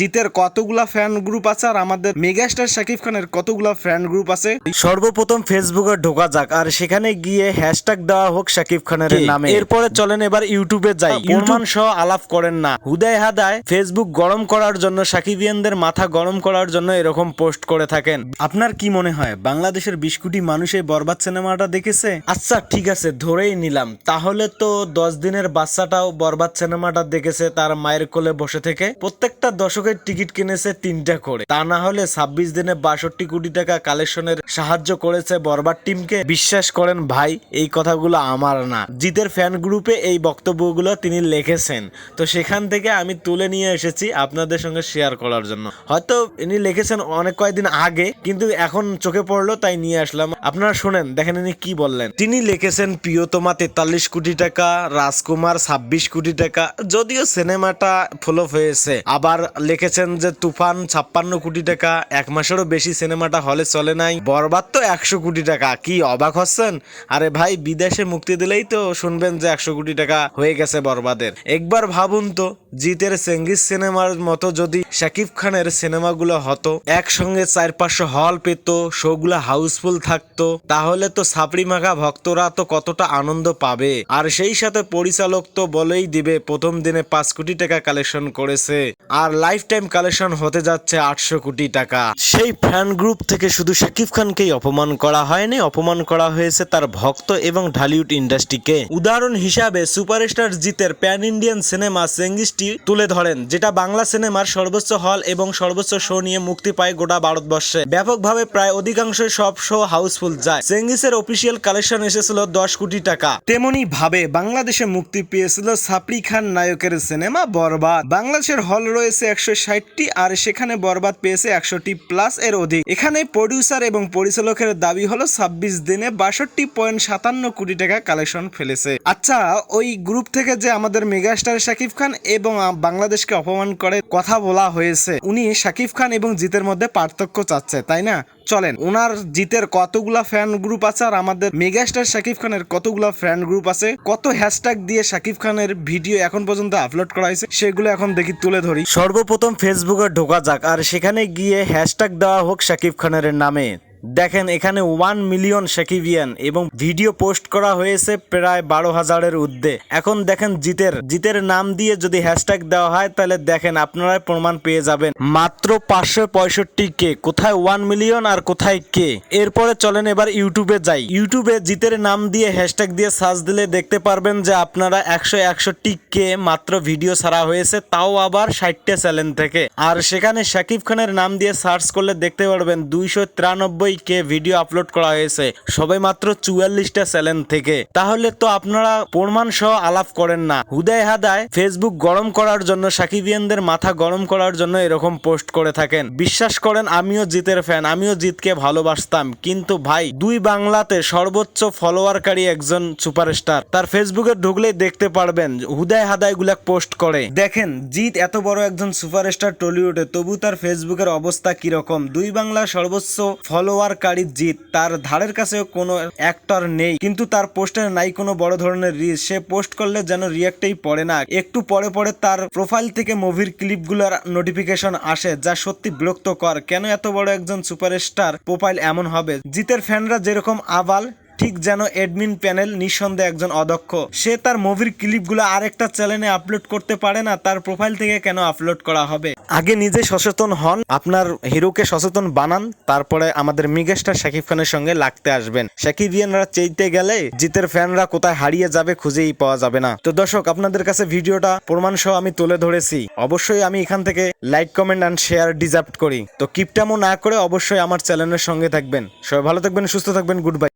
জিতের কতগুলা fan group আছে আর আমাদের মেগাস্টার শাকিব খানের কতগুলা ফ্যান গ্রুপ আছে? সর্বপ্রথম ফেসবুকে ঢোকা যাক আর সেখানে গিয়ে হ্যাশট্যাগ দেওয়া হোক শাকিব খানের নামে। এরপরে চলেন এবার ইউটিউবে যাই। প্রমাণ সহ আলাপ করেন না। হুদায় হাদায় ফেসবুক গরম করার জন্য সাকিবিয়ানদের মাথা গরম করার জন্য এরকম পোস্ট করে থাকেন। আপনার কি মনে হয় বাংলাদেশের বিশ কোটি মানুষ এই বরবাদ সিনেমাটা দেখেছে? আচ্ছা ঠিক আছে ধরেই নিলাম। তাহলে তো দশ দিনের বাচ্চাটাও বরবাদ সিনেমাটা দেখেছে তার মায়ের কোলে বসে থেকে। প্রত্যেকটা দশকের টিকিট কিনেছে তিনটা করে? তা না হলে ছাব্বিশ দিনে বাষট্টি কোটি টাকা কালেকশনের সাহায্য করেছে বরবাদ টিমকে। বিশ্বাস করেন ভাই, এই কথাগুলো আমার না। জিতের ফ্যান গ্রুপে এই বক্তব্যগুলো তিনি লিখেছেন। তো সেখান থেকে আমি তুলে নিয়ে এসেছি আপনাদের সঙ্গে শেয়ার করার জন্য। হয়তো ইনি লিখেছেন অনেক কয়েকদিন আগে, কিন্তু এখন চোখে পড়ল, তাই নিয়ে আসলাম। আপনারা শোনেন, দেখেন ইনি কি বললেন। তিনি লিখেছেন, প্রিয়তমা তেতাল্লিশ কোটি টাকা, রাজকুমার ছাব্বিশ কোটি টাকা। যদিও সিনেমাটা ফ্লপ হয়েছে, আবার লিখেছেন যে তুফান ছাপ্পান্ন কোটি টাকা, এক মাসেরও বেশি সিনেমাটা হলে চলে নাই। বরবাদ তো একশো কোটি টাকা, কি অবাক হচ্ছেন? আরে ভাই, বিদেশে মুক্তি দিলেই তো শুনবেন যে একশো কোটি টাকা হয়ে গেছে বরবাদের। একবার ভাবুন তো, জিতের চেঙ্গিস সিনেমার মতো যদি শাকিব খানের সিনেমাগুলো হতো, একসঙ্গে চার পাঁচশো হল পেত, শোগুলো হাউসফুল থাকতো, তাহলে তো সাপড়ি মাখা ভক্তরা তো কতটা আনন্দ পাবে। আর সেই সাথে পরিচালক তো বলেই দিবে, প্রথম দিনে পাঁচ কোটি টাকা কালেকশন করেছে। আর লাইফ টাইম কালেকশন হতে যাচ্ছে আটশো কোটি টাকা। সেই ফ্যান গ্রুপ থেকে শুধু শাকিব খানকেই অপমান করা হয়নি, অপমান করা হয়েছে তার ভক্ত এবং ঢালিউড ইন্ডাস্ট্রিকে উদাহরণ হিসাবে সুপারস্টার জিতের প্যান ইন্ডিয়ান সিনেমা চেঙ্গিসটি তুলে ধরেন, যেটা বাংলা সিনেমার সর্বোচ্চ হল এবং সর্বোচ্চ শো নিয়ে মুক্তি পায় গোটা ভারতবর্ষে। ব্যাপকভাবে প্রায় অধিকাংশ সব শো হাউসফুল যায়। সেঙ্গিসের অফিসিয়াল কালেকশন এসেছিল দশ কোটি টাকা। তেমনি ভাবে বাংলাদেশে মুক্তি পেয়েছিল সাপড়ি খান নায়কের সিনেমা বরবাদ। বাংলাদেশের হল রয়েছে একশো ষাটটি আর সেখানে বরবাদ পেয়েছে একশোটি প্লাস এর অধিক। এখানে প্রডিউসার এবং পরিচালকের দাবি হলো, ছাব্বিশ দিনে বাষট্টি পয়েন্ট সাতান্ন কোটি টাকা কালেকশন ফেলেছে। আচ্ছা ওই গ্রুপ থেকে যে আমাদের মেগাস্টার শাকিব খান এবং বাংলাদেশকে অপমান করে কথা বলা হয়েছে, উনি শাকিব খান এবং জিতের মধ্যে পার্থক্য চাচ্ছে, তাই না? চলেন। ওনার জিতের কতগুলা ফ্যান গ্রুপ আছে আর আমাদের মেগাস্টার শাকিব খানের কতগুলা ফ্যান গ্রুপ আছে, কত হ্যাশট্যাগ দিয়ে শাকিব খানের ভিডিও এখন পর্যন্ত আপলোড করা হয়েছে, সেগুলো এখন দেখি তুলে ধরি। সর্বপ্রথম ফেসবুকে ঢোকা যাক, আর সেখানে গিয়ে হ্যাশট্যাগ দেওয়া হোক শাকিব খানের নামে। দেখেন, এখানে ওয়ান মিলিয়ন সাকিবিয়ান এবং ভিডিও পোস্ট করা হয়েছে প্রায় বারো হাজারের ঊর্ধ্বে। এখন দেখেন জিতের জিতের নাম দিয়ে যদি হ্যাশট্যাগ দেওয়া হয়, তাহলে দেখেন আপনারা প্রমাণ পেয়ে যাবেন। মাত্র পাঁচশো পঁয়ষট্টি কে, কোথায় ওয়ান মিলিয়ন আর কোথায় কে? এরপরে চলেন এবার ইউটিউবে যাই। ইউটিউবে জিতের নাম দিয়ে হ্যাশট্যাগ দিয়ে সার্চ দিলে দেখতে পারবেন যে আপনারা একশো একষট্টি কে মাত্র ভিডিও ছাড়া হয়েছে, তাও আবার ষাটটা চ্যানেল থেকে। আর সেখানে শাকিব খানের নাম দিয়ে সার্চ করলে দেখতে পারবেন দুইশো তিরানব্বই কে ভিডিও আপলোড করা হয়েছে। সবাই মাত্র চুয়াল্লিশটা চ্যানেল থেকে। তাহলে তো আপনারা প্রমাণ সহ আলাপ করেন না। হুদায় হাদায় ফেসবুক গরম করার জন্য, সাকিবিয়ানদের মাথা গরম করার জন্য এরকম পোস্ট করে থাকেন। বিশ্বাস করেন, আমিও জিতের ফ্যান আমিও জিতকে ভালোবাসতাম। কিন্তু ভাই, দুই বাংলাতে সর্বোচ্চ ফলোয়ারকারী একজন সুপারস্টার তার ফেসবুকে ঢুকলেই দেখতে পারবেন, হুদায় হাদায়গুলা পোস্ট করে। দেখেন, জিৎ এত বড় একজন সুপারস্টার টলিউডে তবু তার ফেসবুকের অবস্থা কীরকম? দুই বাংলা সর্বোচ্চ ফলোয়ারকারী জিৎ তার ধারের কাছেও কোনো অ্যাক্টর নেই, কিন্তু তার পোস্টারে নাই কোনো বড় ধরনের রিস সে পোস্ট করলে যেন রিয়াক্টেই পড়ে না। একটু পরে পরে তার প্রোফাইল থেকে মুভির ক্লিপগুলোর নোটিফিকেশন আসে, যা সত্যি বিরক্ত কর কেন এত বড় একজন সুপারস্টার প্রোফাইল এমন হবে? জিতের ফ্যানরা যেরকম আবাল ঠিক যেন এডমিন প্যানেল নিঃসন্দেহে একজন অদক্ষ। সে তার মুভির ক্লিপগুলো আরেকটা চ্যানেলে আপলোড করতে পারে না, তার প্রোফাইল থেকে কেন আপলোড করা হবে? আগে নিজে সচেতন হন, আপনার হিরোকে সচেতন বানান, তারপরে আমাদের মিগাস্টার শাকিব খানের সঙ্গে লাগতে আসবেন। শাকিবিয়ানরা চেইতে গেলে জিতের ফ্যানরা কোথায় হারিয়ে যাবে খুঁজেই পাওয়া যাবে না। তো দর্শক, আপনাদের কাছে ভিডিওটা প্রমাণ সহ আমি তুলে ধরেছি। অবশ্যই আমি এখান থেকে like comment and share deserve করি। তো কিপটামো না করে অবশ্যই আমার চ্যানেলের সঙ্গে থাকবেন। সবাই ভালো থাকবেন, সুস্থ থাকবেন গুড বাই